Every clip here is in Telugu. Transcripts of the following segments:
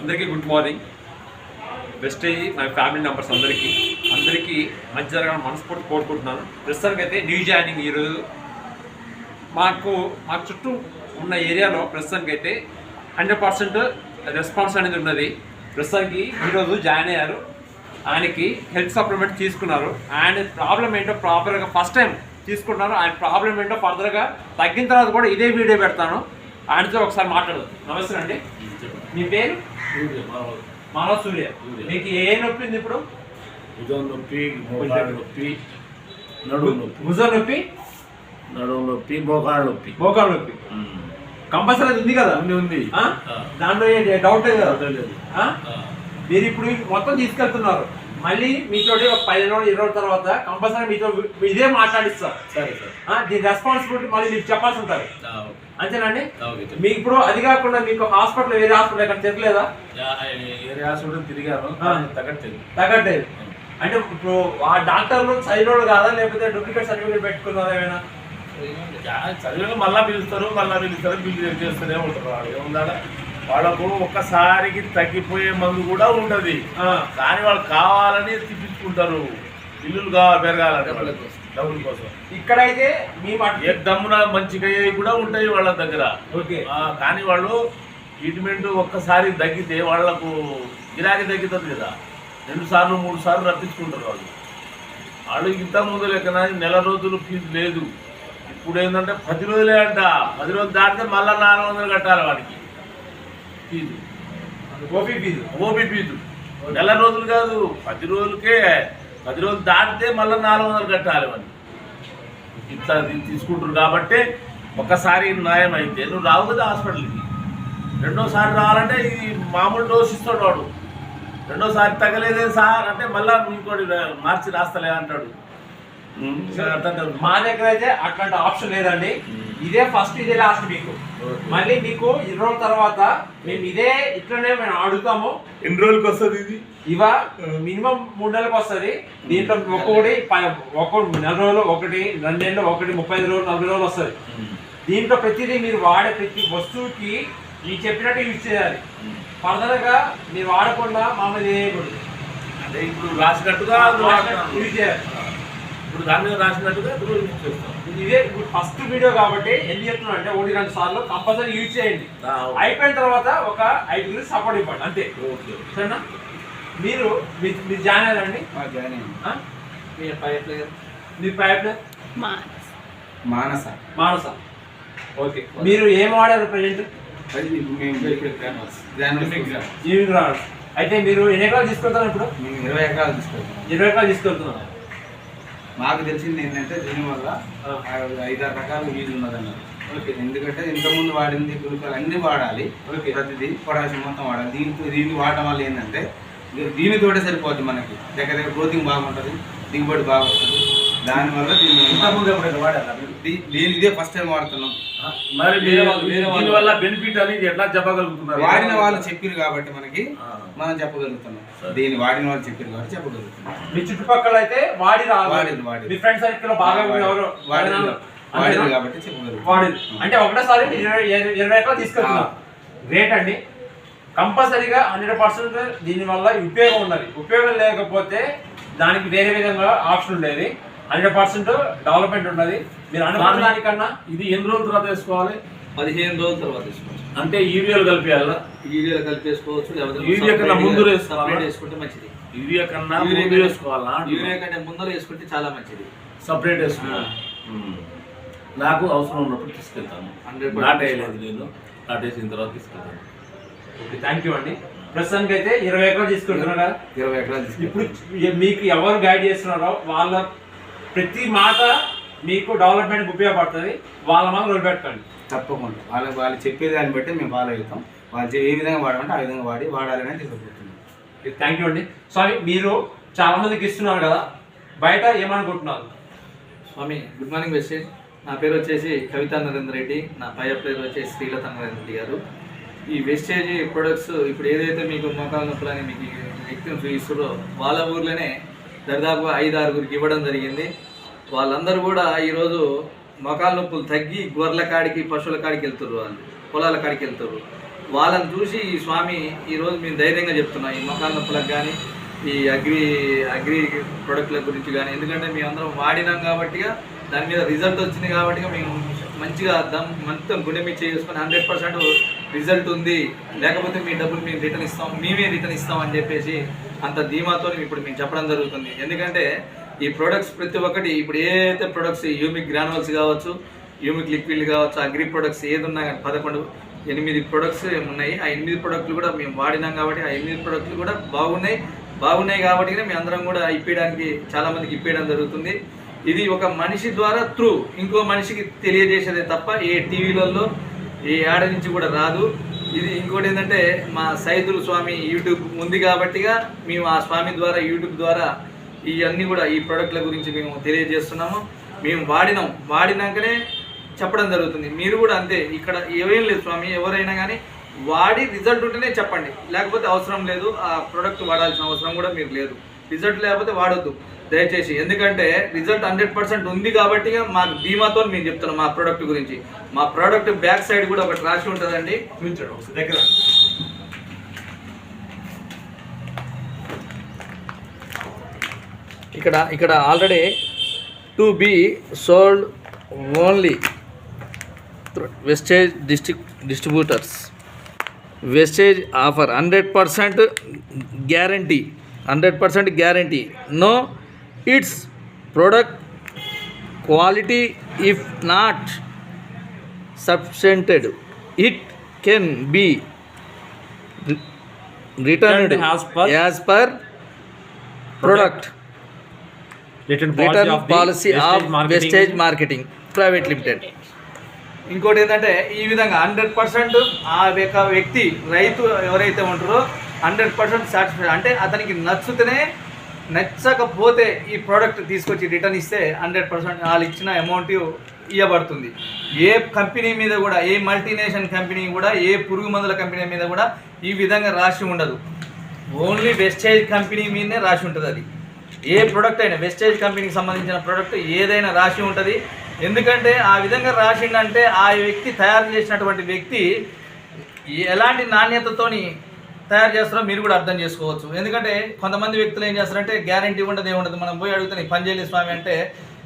అందరికీ good morning. Best my family members అందరికీ. అందరికీ మంచి జరగాలని మనస్ఫూర్తి కోరుకుంటున్నాను. ప్రస్తుతానికి అయితే న్యూ జాయినింగ్ ఈరోజు మాకు మా చుట్టూ ఉన్న ఏరియాలో ప్రస్తుతానికి అయితే హండ్రెడ్ పర్సెంట్ రెస్పాన్స్ అనేది ఉన్నది. ప్రస్తుతానికి ఈరోజు జాయిన్ అయ్యారు. ఆయనకి హెల్త్ సప్లిమెంట్ తీసుకున్నారు. ఆయన ప్రాబ్లం ఏంటో ప్రాపర్గా ఫస్ట్ టైం తీసుకున్నారు ఆయన ప్రాబ్లం ఏంటో ఫర్దర్గా తగ్గిన తర్వాత కూడా ఇదే వీడియో పెడతాను. ఆయనతో ఒకసారి మాట్లాడదు. నమస్తే అండి. మీ పేరు? మానవ సూర్య. మీకు ఏ నొప్పి ఉంది ఇప్పుడు? భుజం నొప్పి నొప్పి నడుము నొప్పి. భుజం నొప్పి? నడుము నొప్పి మోకాళ్ళ నొప్పి. మోకాలు నొప్పి. కంపల్సరీ ఉంది కదా? ఉంది ఉంది? దాంట్లో ఏ డౌట్ లేదు? మీరు ఇప్పుడు మొత్తం తీసుకెళ్తున్నారు. మళ్ళీ మీతో ఒక పదిహేను రోజులు ఇరవై రోజుల తర్వాత కంపల్సరీ మీతో ఇదే మాట్లాడిస్తారు సరే సరే? దీని రెస్పాన్సిబిలిటీ మళ్ళీ మీకు చెప్పాల్సి ఉంటుంది. అంతేనండి. మీకు ఇప్పుడు అది కాకుండా మీకు హాస్పిటల్ వేరే హాస్పిటల్ ఎక్కడ తిరగలేదా? ఏరే హాస్పిటల్ తిరిగాను ఆ. తగ్గట్లేదు తగ్గట్లేదు అంటే ఇప్పుడు ఆ డాక్టర్లు చదివినోడు కాదా? లేకపోతే డూప్లికేట్ సర్టిఫికేట్ పెట్టుకున్నారా ఏమైనా? చదివిన మళ్ళా పిలుస్తారు మళ్ళా పిలుస్తారు బిల్లు చేస్తూనే ఉంటారు వాళ్ళు. ఏముందా వాళ్ళకు ఒక్కసారికి తగ్గిపోయే మందు కూడా ఉంటది ఆ, కానీ వాళ్ళు కావాలని తిప్పించుకుంటారు. బిల్లులు కావాలి పెరగాలని. డబ్బుల కోసం. ఇక్కడైతే మీ మాట ఏ దమ్మున మంచిగా అయ్యేవి కూడా ఉంటాయి వాళ్ళ దగ్గర. ఓకే. ఆ, కానీ వాళ్ళు ట్రీట్మెంట్ ఒక్కసారి తగ్గితే వాళ్ళకు గిరాకీ తగ్గుతుంది కదా. రెండు సార్లు మూడు సార్లు రప్పించుకుంటారు వాళ్ళు. వాళ్ళు ఇంత ముందు లెక్కన నెల రోజులు ఫీజు లేదు. ఇప్పుడు ఏంటంటే పది రోజులే అంట. పది రోజులు దాటితే మళ్ళీ నాలుగు వందలు కట్టాలి వాడికి. Fees OP fees OP fees నెల రోజులు కాదు పది రోజులకే పది రోజులు దాటితే మళ్ళీ నాలుగు వందలు కట్టాలి వాడిని ఇట్లా తీ- తీసుకుంటారు కాబట్టి ఒక్కసారి నయం అయితే నువ్వు రావు కదా హాస్పిటల్కి. రెండోసారి రావాలంటే ఇది మామూలు డోస్ ఇస్తాడు వాడు. రెండోసారి తగలేదే సార్ అంటే మళ్ళీ ఇంకోటి మార్చి రాస్తలే అంటాడు. మా దగ్గర అయితే అట్లాంటి ఆప్షన్ లేదండి. ఇదే ఫస్ట్ ఇదే లాస్ట్ మీకు. మళ్ళీ మీకు ఇరవై రోజుల తర్వాత మేము ఇదే ఇట్లనే మేము అడుగుతాము. ఎన్ని రోజులకి వస్తుంది ఇది? ఇవ మినిమం మూడు నెలలకు వస్తుంది. దీంట్లో ఒక్కొక్కటి ప- ఒక్కొక్కటి నెల రోజులు ఒకటి రెండు నెలలు ఒకటి ముప్పై ఐదు రోజులు నలభై రోజులు వస్తుంది. దీంట్లో ప్రతిదీ మీరు వాడే ప్రతి వస్తువుకి మీకు చెప్పినట్టు యూజ్ చేయాలి. ఫర్దర్గా మీరు వాడకుండా మామూలు చేయకూడదు అంటే ఇప్పుడు రాసినట్టుగా అది. యూజ్ చేయాలి. ఇప్పుడు దాని మీద రాసినట్టుగా ఇప్పుడు యూజ్ చేస్తాం. ఇదే ఫస్ట్ వీడియో కాబట్టి ఎన్ని చెప్తున్నా అంటే ఒకటి రెండు సార్లు కంపల్సరీ యూజ్ చేయండి. అయిపోయిన తర్వాత ఒక ఐదుగురు సపోర్ట్ ఇవ్వండి అంతే. ఓకే సరేనా? మీరు మీ- మీరు జాయిన్ అయ్యారండి ఆ? మీరు పైప్ మీ ప్రైవేట్ మానస. మానస. ఓకే. మీరు ఏం వాడారు ప్రజెంట్ అయితే మీరు ఎన్ని ఎకరాలు తీసుకెళ్తారు ఇప్పుడు? ఇరవై ఎకరాలు తీసుకెళ్తాం ఇరవై ఎకరాలు తీసుకెళ్తున్నారు. మాకు తెలిసింది ఏంటంటే దీనివల్ల. ఐదారు రకాల యూజ్ ఉన్నదన్నారు. ఓకే ఎందుకంటే ఇంతకుముందు వాడింది గుళికలు అన్ని వాడాలి. ఓకే. ప్రతిదీ పొటాషియం మొత్తం వాడాలి. దీంతో దీన్ని వాడటం వల్ల ఏంటంటే దీనితోటే సరిపోద్ది మనకి. దగ్గర దగ్గర గ్రోతింగ్ బాగుంటుంది దిగుబడి బాగుంటుంది. దానివల్ల దీన్ని దీని ఇదే ఫస్ట్ టైం వాడుతున్నాం. మరి బెనిఫిట్ అనేది ఎట్లా చెప్పగలుగుతున్నారు? వాడిన వాళ్ళు చెప్పారు కాబట్టి మనకి. మనం చెప్పగలుగుతున్నాం. దీన్ని వాడిన వాళ్ళు చెప్పారు కాబట్టి చెప్పగలుగుతున్నాం. మీ చుట్టుపక్కల అయితే వాడి. మీ ఫ్రెండ్ సర్కిల్లో బాగా. ఎవరు? వాడిరు కాబట్టి అంటే ఒకటేసారి ఇరవై ఎకరాలు తీసుకెళ్తున్నారు గ్రేట్ అండి. కంపల్సరీగా హండ్రెడ్ పర్సెంట్ దీనివల్ల ఉపయోగం ఉన్నది. ఉపయోగం లేకపోతే దానికి వేరే విధంగా ఆప్షన్ ఉండేది. హండ్రెడ్ పర్సెంట్ డెవలప్మెంట్ ఉన్నది. మీరు అనుకున్న దానికన్నా ఇది ఎన్ని రోజుల తర్వాత వేసుకోవాలి? పదిహేను రోజుల తర్వాత తీసుకోవచ్చు అంటే యూరియాలు కలిపేయాలా? యూరియా కలిపేసుకోవచ్చు లేకపోతే యూరియా కన్నా ముందు వేసుకోవాలా? వేసుకుంటే మంచిది. యూరియా కన్నా ముందు వేసుకోవాలా? యూరియా కంటే ముందర వేసుకుంటే చాలా మంచిది. సపరేట్ వేసుకోవాలి ఉమ్. నాకు అవసరం ఉన్నప్పుడు తీసుకెళ్తాను. 100% నాట్ వేయలేదు నేను. నాట్ వేసిన తర్వాత తీసుకెళ్తాను. ఓకే థ్యాంక్ యూ అండి. ప్రస్తుతానికి అయితే ఇరవై ఎకరాలు తీసుకెళ్తున్నారు కదా ఇరవై ఎకరాలు ఇప్పుడు మీకు ఎవరు గైడ్ చేస్తున్నారో వాళ్ళ ప్రతి మాట మీకు డెవలప్మెంట్ ఉపయోగపడుతుంది. వాళ్ళ మాట రోజు పెట్టుకోండి తప్పకుండా. వాళ్ళు వాళ్ళు చెప్పే దాన్ని బట్టి మేము ఫాలో అవుతాం వాళ్ళు ఏ విధంగా వాడమంటే ఆ విధంగా వాడి వాడాలని తీసుకుపోతున్నాం థ్యాంక్ యూ అండి. స్వామి మీరు చాలా మందికి ఇస్తున్నారు కదా బయట ఏమనుకుంటున్నారు? స్వామి గుడ్ మార్నింగ్ వెస్టేజ్ నా పేరు వచ్చేసి కవితా నరేంద్ర రెడ్డి. నా పై పేరు వచ్చేసి శ్రీలత నరేంద్ర రెడ్డి గారు. ఈ వెస్టేజ్ ప్రొడక్ట్స్ ఇప్పుడు ఏదైతే మీకు మోకాల నొప్పులు అని మీకు వ్యక్తిని చూపిస్తారో వాళ్ళ ఊర్లోనే దరిదాపు ఐదు ఆరుగురికి ఇవ్వడం జరిగింది. వాళ్ళందరూ కూడా ఈరోజు మొఖాల నొప్పులు తగ్గి గొర్రెల కాడికి పశువుల కాడికి వెళ్తారు వాళ్ళు పొలాల కాడికి వెళ్తారు వాళ్ళని చూసి ఈ స్వామి ఈరోజు మేము ధైర్యంగా చెప్తున్నాం ఈ మొఖాల నొప్పులకు కానీ ఈ అగ్రి అగ్రి ప్రొడక్ట్ల గురించి కానీ ఎందుకంటే మేము అందరం వాడినాం కాబట్టిగా దాని మీద రిజల్ట్ వచ్చింది కాబట్టి మేము మంచిగా దమ్ మొత్తం గుండె మీద చేసుకొని హండ్రెడ్ పర్సెంట్ రిజల్ట్ ఉంది. లేకపోతే మీ డబ్బులు మేము రిటర్న్ ఇస్తాం మేమే రిటర్న్ ఇస్తాం అని చెప్పేసి అంత ధీమాతో ఇప్పుడు మేము చెప్పడం జరుగుతుంది. ఎందుకంటే ఈ ప్రొడక్ట్స్ ప్రతి ఒక్కటి ఇప్పుడు ఏదైతే ప్రొడక్ట్స్ యూమిక్ గ్రానువల్స్ కావచ్చు యూమిక్ లిక్విడ్ కావచ్చు అగ్రి ప్రొడక్ట్స్ ఏది ఉన్నా కానీ పదకొండు ఎనిమిది ప్రొడక్ట్స్ ఉన్నాయి. ఆ ఎనిమిది ప్రొడక్ట్లు కూడా మేము వాడినాం కాబట్టి ఆ ఎనిమిది ప్రొడక్ట్లు కూడా బాగున్నాయి. బాగున్నాయి కాబట్టి మేము అందరం కూడా ఇప్పేయడానికి చాలామందికి ఇప్పేయడం జరుగుతుంది. ఇది ఒక మనిషి ద్వారా త్రూ ఇంకో మనిషికి తెలియజేసేదే తప్ప ఏ టీవీలలో ఏ యాడ నుంచి కూడా రాదు. ఇది ఇంకోటి ఏంటంటే మా సైదులు స్వామి యూట్యూబ్ ఉంది కాబట్టిగా మేము ఆ స్వామి ద్వారా యూట్యూబ్ ద్వారా ఇవన్నీ కూడా ఈ ప్రోడక్ట్ల గురించి మేము తెలియజేస్తున్నాము. మేము వాడినాం. వాడినాకనే చెప్పడం జరుగుతుంది. మీరు కూడా అంతే. ఇక్కడ ఏమేం లేదు స్వామి ఎవరైనా కానీ వాడి రిజల్ట్ ఉంటేనే చెప్పండి. లేకపోతే అవసరం లేదు. ఆ ప్రోడక్ట్ వాడాల్సిన అవసరం కూడా మీరు లేదు. రిజల్ట్ లేకపోతే వాడొద్దు. దయచేసి. ఎందుకంటే రిజల్ట్ హండ్రెడ్ పర్సెంట్ ఉంది కాబట్టి మాకు ధీమాతో మేము చెప్తున్నాం మా ప్రోడక్ట్ గురించి. మా ప్రోడక్ట్ బ్యాక్ సైడ్ కూడా ఒకటి రాసి ఉంటుందండి. చూపించండి దగ్గర. ఇక్కడ ఇక్కడ already to be sold only Vestige district distributors Vestige offer hundred percent guarantee hundred percent guarantee no it's product quality if not satisfied it can be return as per product return return policy of Vestige marketing private limited ఇంకోటి ఏంటంటే ఈ విధంగా హండ్రెడ్ పర్సెంట్ ఆ యొక్క వ్యక్తి రైతు ఎవరైతే ఉంటారో హండ్రెడ్ పర్సెంట్ సాటిస్ఫై అంటే అతనికి నచ్చితేనే నచ్చకపోతే ఈ ప్రోడక్ట్ తీసుకొచ్చి రిటర్న్ ఇస్తే హండ్రెడ్ పర్సెంట్ వాళ్ళు ఇచ్చిన అమౌంట్ ఇవ్వబడుతుంది ఏ కంపెనీ మీద కూడా ఏ మల్టీనేషనల్ కంపెనీ కూడా ఏ పురుగు మందుల కంపెనీ మీద కూడా ఈ విధంగా రాసి ఉండదు. ఓన్లీ వెస్టేజ్ కంపెనీ మీదనే రాసి ఉంటుంది అది. ఏ ప్రోడక్ట్ అయినా వెస్టేజ్ కంపెనీకి సంబంధించిన ప్రోడక్ట్ ఏదైనా రాసి ఉంటుంది. ఎందుకంటే ఆ విధంగా రాసిండంటే ఆ వ్యక్తి తయారు చేసినటువంటి వ్యక్తి ఎలాంటి నాణ్యతతోని తయారు చేస్తారో మీరు కూడా అర్థం చేసుకోవచ్చు. ఎందుకంటే కొంతమంది వ్యక్తులు ఏం చేస్తారంటే గ్యారంటీ ఉండదు ఏముండదు మనం పోయి అడుగుతాం పంజేలి పని స్వామి అంటే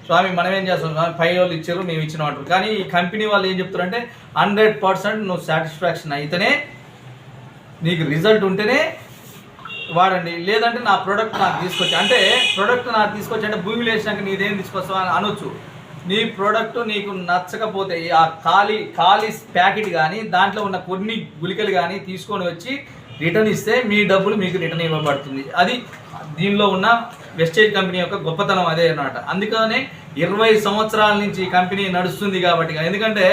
స్వామి మనం ఏం చేస్తాం? స్వామి పై వాళ్ళు ఇచ్చారు మేము ఇచ్చిన అంటారు కానీ ఈ కంపెనీ వాళ్ళు ఏం చెప్తారంటే హండ్రెడ్ పర్సెంట్ నువ్వు సాటిస్ఫాక్షన్ అయితేనే నీకు రిజల్ట్ ఉంటేనే వాడండి. లేదంటే నా ప్రోడక్ట్ నాకు తీసుకొచ్చి అంటే ప్రోడక్ట్ నాకు తీసుకొచ్చి అంటే భూమి లేచినాక నీదేం తీసుకొస్తావు అని అనొచ్చు. నీ ప్రోడక్ట్ నీకు నచ్చకపోతే ఆ ఖాళీ ఖాళీ ప్యాకెట్ కానీ దాంట్లో ఉన్న కొన్ని గుళికలు కానీ తీసుకొని వచ్చి రిటర్న్ ఇస్తే మీ డబ్బులు మీకు రిటర్న్ ఇవ్వబడుతుంది. అది దీనిలో ఉన్న వెస్టేజ్ కంపెనీ యొక్క గొప్పతనం అదే అన్నమాట. అందుకనే ఇరవై సంవత్సరాల నుంచి కంపెనీ నడుస్తుంది కాబట్టి ఎందుకంటే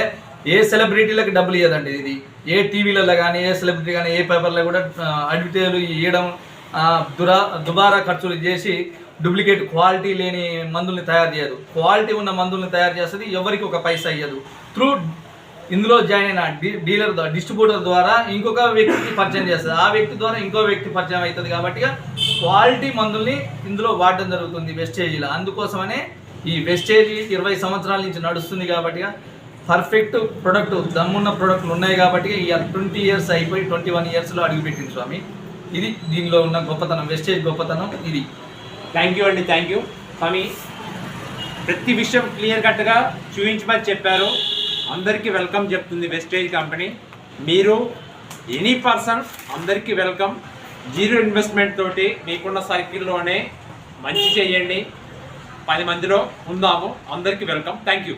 ఏ సెలబ్రిటీలకు డబ్బులు ఇవ్వదండి ఇది. ఏ టీవీలలో కానీ ఏ సెలబ్రిటీ కానీ ఏ పేపర్లో కూడా అడ్వర్టైజ్లు ఇవ్వడం దురా దుబారా ఖర్చులు చేసి డూప్లికేట్ క్వాలిటీ లేని మందుల్ని తయారు చేయదు. క్వాలిటీ ఉన్న మందుల్ని తయారు చేస్తుంది ఎవరికి ఒక పైసా అయ్యదు త్రూ ఇందులో జాయిన్ అయిన డీలర్ ద్వారా డిస్ట్రిబ్యూటర్ ద్వారా ఇంకొక వ్యక్తికి పరిచయం చేస్తుంది. ఆ వ్యక్తి ద్వారా ఇంకో వ్యక్తి పరిచయం అవుతుంది కాబట్టి క్వాలిటీ మందుల్ని ఇందులో వాడడం జరుగుతుంది వెస్టేజీలో అందుకోసమనే ఈ వెస్టేజీ ఇరవై సంవత్సరాల నుంచి నడుస్తుంది కాబట్టి పర్ఫెక్ట్ ప్రొడక్ట్ దమ్మున్న ప్రొడక్ట్లు ఉన్నాయి కాబట్టి ఈ ట్వంటీ ఇయర్స్ అయిపోయి ట్వంటీ వన్ ఇయర్స్లో అడుగుపెట్టింది స్వామి. ఇది దీనిలో ఉన్న గొప్పతనం వెస్టేజ్ గొప్పతనం ఇది. థ్యాంక్ యూ అండి థ్యాంక్ యూ స్వామి ప్రతి విషయం క్లియర్ కట్గా చూపించమని చెప్పారు. అందరికీ వెల్కమ్ చెప్తుంది వెస్టేజ్ కంపెనీ. మీరు ఎనీ పర్సన్ అందరికీ వెల్కమ్. జీరో ఇన్వెస్ట్మెంట్ తోటి మీకున్న సర్కిల్లోనే మంచి చేయండి. పది మందిలో ఉందాము అందరికీ వెల్కమ్. Thank you